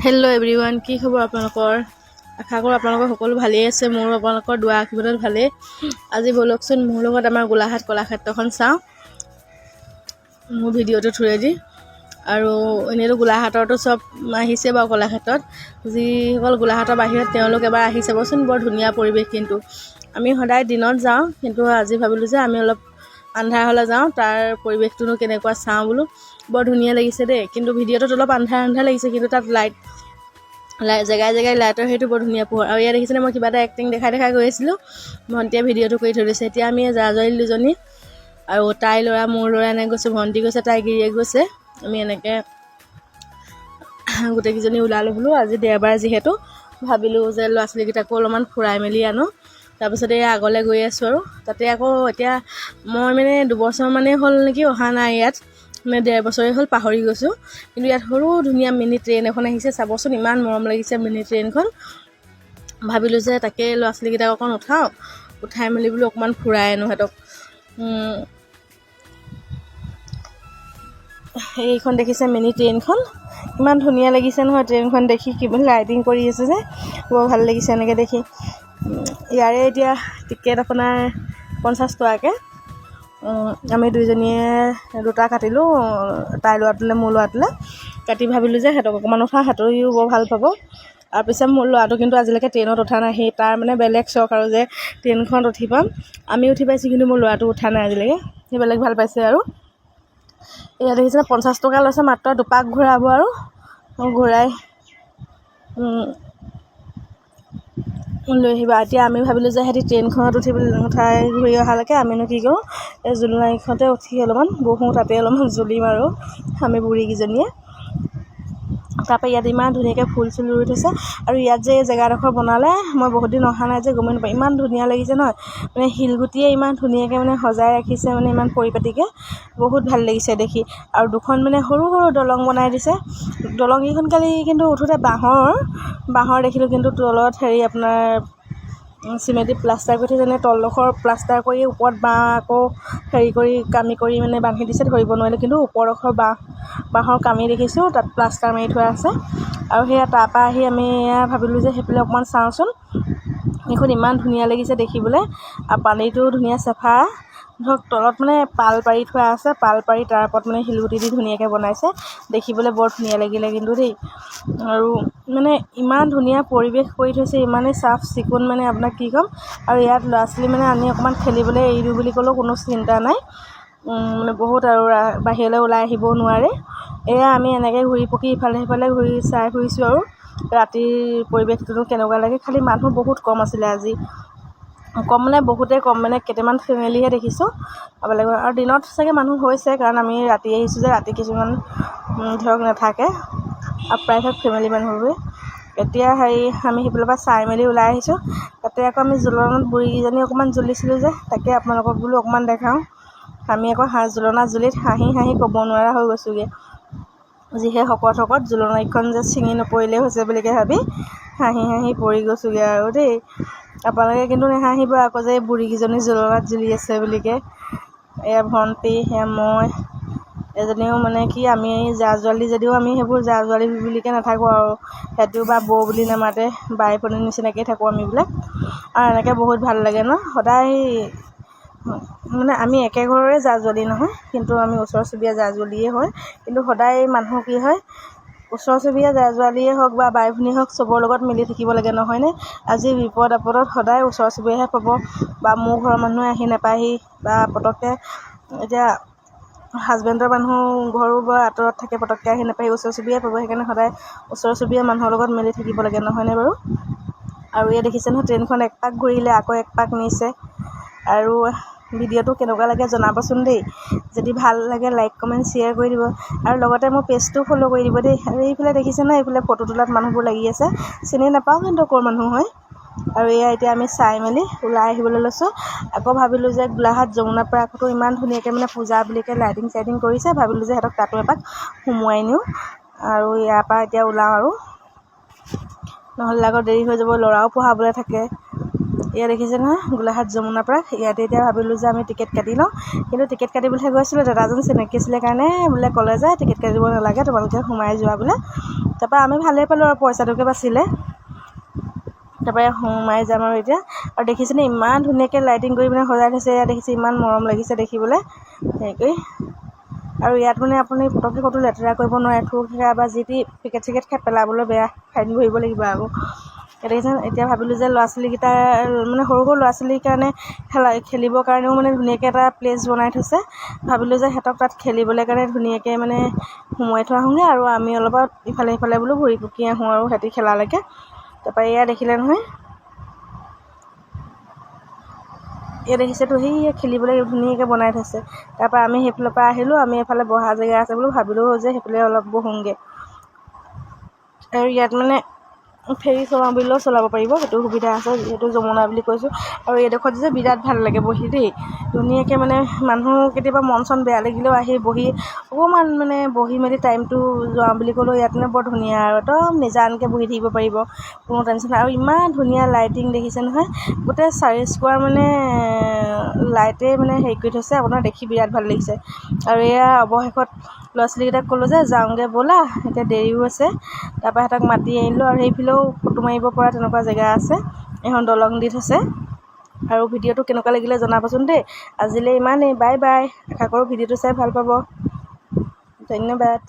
Hello everyone কি খবৰ আপোনালোকৰ? আশা কৰোঁ আপোনালোকৰ সকলো ভালেই আছে মোৰো আপোনালোকৰ দুৱা আশীৰ্বাদত ভালেই। আজি ব'লকচোন মোৰ লগত আমাৰ গোলাঘাট কলাক্ষেত্ৰখন চাওঁ। মোৰ ভিডিঅ'টো থ্ৰুৱেদি আৰু এনেইতো গোলাঘাটৰতো চব আহিছে বাৰু কলাক্ষেত্ৰত। যিসকল গোলাঘাটৰ বাহিৰত তেওঁলোক এবাৰ আহি চাবচোন বৰ ধুনীয়া পৰিৱেশ কিন্তু। আমি সদায় দিনত যাওঁ কিন্তু আজি ভাবিলোঁ যে আমি অলপ আন্ধাৰ হ'লে যাওঁ, তাৰ পৰিৱেশটোনো কেনেকুৱা চাওঁ বোলো। বৰ ধুনীয়া লাগিছে দেই, কিন্তু ভিডিঅ'টোত অলপ আন্ধাৰ আন্ধাৰ লাগিছে, কিন্তু তাত লাইট লাই জেগাই জেগাই লাইটৰ সেইটো বৰ ধুনীয়া পোহৰ। আৰু ইয়াত দেখিছেনে, মই কিবা এটা এক্টিং দেখাই দেখাই গৈ আছিলোঁ। ভণ্টিয়ে ভিডিঅ'টো কৰি থৈ দিছে। এতিয়া আমি জা জোৱালি দুজনী আৰু তাইৰ ল'ৰা, মোৰ ল'ৰা এনেকৈ গৈছোঁ, ভণ্টি গৈছে তাই গিৰিয়েক গৈছে। আমি এনেকৈ গোটেইকেইজনী ওলালোঁ বোলো। আজি দেওবাৰ যিহেতু, ভাবিলোঁ যে ল'ৰা ছোৱালীকেইটাকো অলপমান ফুৰাই মেলি আনো। তাৰপিছতে আগলৈ গৈ আছোঁ আৰু। তাতে আকৌ এতিয়া মই মানে দুবছৰমানেই হ'ল নেকি অহা নাই ইয়াত। মানে ডেৰ বছৰেই হ'ল পাহৰি গৈছোঁ। কিন্তু ইয়াত সৰু ধুনীয়া মিনি ট্ৰেইন এখন আহিছে। চাবচোন ইমান মৰম লাগিছে মিনি ট্ৰেইনখন। ভাবিলোঁ যে তাকে ল'ৰা ছোৱালীকেইটাক অকণ উঠাওঁ। উঠাই মেলি বোলো অকণমান ফুৰাই আনো সিহঁতক। এইখন দেখিছে মিনি ট্ৰেইনখন। ইমান ধুনীয়া লাগিছে নহয় ট্ৰেইনখন দেখি। কিমান লাইটিং কৰি আছে যে। বৰ ভাল লাগিছে এনেকৈ দেখি। ইয়াৰে এতিয়া টিকেট আপোনাৰ পঞ্চাছ টকাকৈ। আমি দুইজনীয়ে দুটা কাটিলোঁ তাই ল'ৰাটোলৈ মোৰ ল'ৰাটোলৈ কাটি ভাবিলোঁ যে সিহঁতক অকণমান উঠা সিহঁতেও বৰ ভাল পাব। আৰু পিছে মোৰ ল'ৰাটো কিন্তু আজিলৈকে ট্ৰেইনত উঠা নাই সি তাৰ মানে বেলেগ চখ আৰু যে ট্ৰেইনখনত উঠি পাম। আমি উঠি পাইছোঁ কিন্তু মোৰ ল'ৰাটো উঠা নাই আজিলৈকে সি বেলেগ ভাল পাইছে আৰু। এয়া দেখিছে পঞ্চাছ টকা লৈছে মাত্ৰ দুপাক ঘূৰাব আৰু। ঘূৰাই লৈ আহিবা। এতিয়া আমি ভাবিলোঁ যে সিহঁতি ট্ৰেইনখনত উঠি উঠাই ঘূৰি অহালৈকে আমিনো কি কৰোঁ? এই জোলনাইখনতে উঠি অলপমান বহোঁ তাতে অলপমান জুলিম আৰু আমি বুঢ়ীকেইজনীয়ে। তাৰপৰা ইয়াত ইমান ধুনীয়াকৈ ফুল চুল ৰুই থৈছে। আৰু ইয়াত যে জেগাডোখৰ বনালে মই বহুত দিন অহা নাই যে গমেই নাপাওঁ। ইমান ধুনীয়া লাগিছে নহয়। মানে শিলগুটিয়ে ইমান ধুনীয়াকৈ মানে সজাই ৰাখিছে মানে ইমান পৰিপাটিকৈ। বহুত ভাল লাগিছে দেখি। আৰু দুখন মানে সৰু সৰু দলং বনাই দিছে। দলংকেইখন কালি কিন্তু উঠোঁতে বাঁহৰ বাঁহৰ দেখিলোঁ কিন্তু তলত হেৰি আপোনাৰ চিমেণ্ট প্লাষ্টাৰ কৰি থৈছে যেনে তলডোখৰ প্লাষ্টাৰ কৰি ওপৰত বাঁহ আকৌ হেৰি কৰি কামি কৰি মানে বান্ধি দিছে ধৰিব নোৱাৰিলোঁ। কিন্তু ওপৰডোখৰ বাঁহ বাঁহৰ কামি দেখিছোঁ তাত প্লাষ্টাৰ মাৰি থোৱা আছে। আৰু সেয়া তাৰপৰা আহি আমি এয়া ভাবিলোঁ যে সেইফালে অকণমান চাওঁচোন। এইখন ইমান ধুনীয়া লাগিছে দেখিবলৈ। আৰু পানীটো ধুনীয়া চাফা। ধৰক তলত মানে পাল পাৰি থোৱা আছে পাল পাৰি তাৰ ওপৰত মানে শিলগুটি দি ধুনীয়াকৈ বনাইছে। দেখিবলৈ বৰ ধুনীয়া লাগিলে কিন্তু দেই। আৰু মানে ইমান ধুনীয়া পৰিৱেশ কৰি থৈছে ইমানেই চাফ চিকুণ মানে আপোনাক কি ক'ম। আৰু ইয়াত ল'ৰা ছোৱালী মানে আনি অকণমান খেলিবলৈ এৰি দিওঁ বুলি ক'লেও কোনো চিন্তা নাই। মানে বহুত আৰু বাহিৰলৈ ওলাই আহিবও নোৱাৰে। এয়া আমি এনেকৈ ঘূৰি পকি ইফালে সিফালে ঘূৰি চাই ফুৰিছোঁ আৰু। ৰাতিৰ পৰিৱেশটোনো কেনেকুৱা লাগে খালি মানুহ বহুত কম আছিলে আজি। কম মানে বহুতেই কম মানে কেইটামান ফেমিলিহে দেখিছোঁ। বেলেগ আৰু দিনত চাগে মানুহ হৈছে কাৰণ আমি ৰাতি আহিছোঁ যে ৰাতি কিছুমান ধৰক নাথাকে। আৰু প্ৰায়ভাগ ফেমিলি মানুহবোৰে। এতিয়া হেৰি আমি সেইফালৰ পৰা চাই মেলি ওলাই আহিছোঁ। তাতে আকৌ আমি জোলনাত বুঢ়ীকেইজনী অকণমান জ্বলিছিলোঁ যে তাকে আপোনালোকক বোলো অকণমান দেখাওঁ। আমি আকৌ হাঁহ জোলনা জুলিত হাঁহি হাঁহি ক'ব নোৱাৰা হৈ গৈছোঁগৈ। যিহে শকত শকত জোলনাকেইখন যে ছিঙি নপৰিলেই হৈছে বুলিকৈ ভাবি হাঁহি হাঁহি পৰি গৈছোঁগৈ আৰু দেই। আপোনালোকে কিন্তু নেহাঁহিব আকৌ যে এই বুঢ়ীকেইজনী জোলনাত জুলি আছে বুলিকৈ এয়া ভণ্টি সেয়া মই এজনীও মানে কি আমি জা জোৱালি যদিও আমি সেইবোৰ জা জোৱালি বুলিকৈ নাথাকোঁ আৰু সিহঁতেও বা বৌ বুলি নামাতে বাই ভনীৰ নিচিনাকৈ থাকোঁ আমিবিলাক আৰু এনেকৈ বহুত ভাল লাগে ন সদায় মানে আমি একে ঘৰৰে জা জোৱালি নহয় কিন্তু আমি ওচৰ চুবুৰীয়া জা জোৱালিয়ে হয় কিন্তু সদায় মানুহ কি হয় ওচৰ চুবুৰীয়া জা জোৱালিয়ে হওক বা বাই ভনী হওক চবৰ লগত মিলি থাকিব লাগে নহয়নে? আজি বিপদ আপদত সদায় ওচৰ চুবুৰীয়াহে পাব বা মোৰ ঘৰৰ মানুহে আহি নাপায়হি বা পটককৈ এতিয়া হাজবেণ্ডৰ মানুহ ঘৰো বৰ আঁতৰত থাকে পটককৈ আহি নাপায়হি ওচৰ চুবুৰীয়াই পাব সেইকাৰণে সদায় ওচৰ চুবুৰীয়া মানুহৰ লগত মিলি থাকিব লাগে নহয়নে বাৰু? আৰু ইয়াত দেখিছে নহয় ট্ৰেইনখন এক পাক ঘূৰিলে আকৌ এক পাক নিছে। আৰু ভিডিঅ'টো কেনেকুৱা লাগে জনাবচোন দেই। যদি ভাল লাগে লাইক কমেণ্ট শ্বেয়াৰ কৰি দিব। আৰু লগতে মোৰ পেজটো ফ'ল' কৰি দিব দেই। আৰু এইফালে দেখিছে ন এইফালে ফটো তোলাত মানুহবোৰ লাগি আছে। চিনি নাপাওঁ কিন্তু ক'ৰ মানুহ হয়। আৰু এয়া এতিয়া আমি চাই মেলি ওলাই আহিবলৈ লৈছোঁ। আকৌ ভাবিলোঁ যে গোলাঘাট যমুনা পাৰ্কতো ইমান ধুনীয়াকৈ মানে পূজা বুলিকৈ লাইটিং চাইটিং কৰিছে। ভাবিলোঁ যে সিহঁতক তাতো এপাক সোমোৱাই নিওঁ। আৰু ইয়াৰ পৰা এতিয়া ওলাওঁ আৰু। নহ'লে আকৌ দেৰি হৈ যাব ল'ৰাও পঢ়াবলৈ থাকে। এয়া দেখিছে নহয় গোলাঘাট যমুনা পাৰ্ক ইয়াতে এতিয়া ভাবিলোঁ যে আমি টিকেট কাটি লওঁ। কিন্তু টিকেট কাটিবলৈহে গৈছিলোঁ দাদাজন চিনাকি আছিলে কাৰণে বোলে ক'লে যে টিকেট কাটিব নালাগে তোমালোকে সোমাই যোৱা বোলে। তাৰপৰা আমি ভালেই পালোঁ আৰু পইচাটোকে বাচিলে। তাৰপৰা সোমাই যাম আৰু এতিয়া। আৰু দেখিছেনে ইমান ধুনীয়াকৈ লাইটিং কৰি পিনে সজাই থৈছে ইয়াত দেখিছে ইমান মৰম লাগিছে দেখিবলৈ। হেৰি কৰি আৰু ইয়াত মানে আপুনি পটককৈ ক'তো লেতেৰা কৰিব নোৱাৰে থু খেকাৰ বা যি টি পেকেট চেকেট খাই পেলাবলৈ বেয়া ফাইন ভৰিব লাগিব আকৌ দেখিছে এতিয়া ভাবিলোঁ যে ল'ৰা ছোৱালীকেইটা মানে সৰু সৰু ল'ৰা ছোৱালীৰ কাৰণে খেলা খেলিবৰ কাৰণেও মানে ধুনীয়াকৈ এটা প্লেচ বনাই থৈছে। ভাবিলোঁ যে সিহঁতক তাত খেলিবলৈ কাৰণে ধুনীয়াকৈ মানে সোমোৱাই থৈ আহোঁগৈ আৰু আমি অলপ ইফালে সিফালে বোলো ঘূৰি পকি আহোঁ আৰু সিহঁতি খেলালৈকে। তাৰপৰা এয়া দেখিলে নহয়। এয়া দেখিছেতো সেই খেলিবলৈ ধুনীয়াকৈ বনাই থৈছে। তাৰপৰা আমি সেইফালৰ পৰা আহিলোঁ আমি এইফালে বহা জেগা আছে বোলো ভাবিলোঁ যে সেইফালে অলপ বহোঁগৈ। আৰু ইয়াত মানে ফেৰী চলাওঁ বুলিলেও চলাব পাৰিব সেইটো সুবিধা আছে যিহেতু যমুনা বুলি কৈছোঁ। আৰু এইডোখৰত যে বিৰাট ভাল লাগে বহি দেই ধুনীয়াকৈ মানে মানুহ কেতিয়াবা মন চন বেয়া লাগিলেও আহি বহি অকণমান মানে বহি মেলি টাইমটো যোৱাওঁ বুলি ক'লেও ইয়াত মানে বৰ ধুনীয়া আৰু একদম নিজানকৈ বহি থাকিব পাৰিব কোনো টেনশ্যন আৰু ইমান ধুনীয়া লাইটিং দেখিছে নহয় গোটেই চাৰি স্কোৱাৰ মানে লাইটে মানে হেৰি কৰি থৈছে আপোনাৰ দেখি বিৰাট ভাল লাগিছে। আৰু এয়া অৱশেষত ল'ৰা ছোৱালীকেইটাক ক'লোঁ যে যাওঁগৈ ব'লা এতিয়া দেৰিও আছে। তাৰপৰা সিহঁতক মাতি আনিলোঁ আৰু সেইফালেও ফটো মাৰিব পৰা তেনেকুৱা জেগা আছে। এখন দলং দি থৈছে। আৰু ভিডিঅ'টো কেনেকুৱা লাগিলে জনাবচোন দেই। আজিলৈ ইমানেই বাই বাই। আশা কৰোঁ ভিডিঅ'টো চাই ভাল পাব। ধন্যবাদ।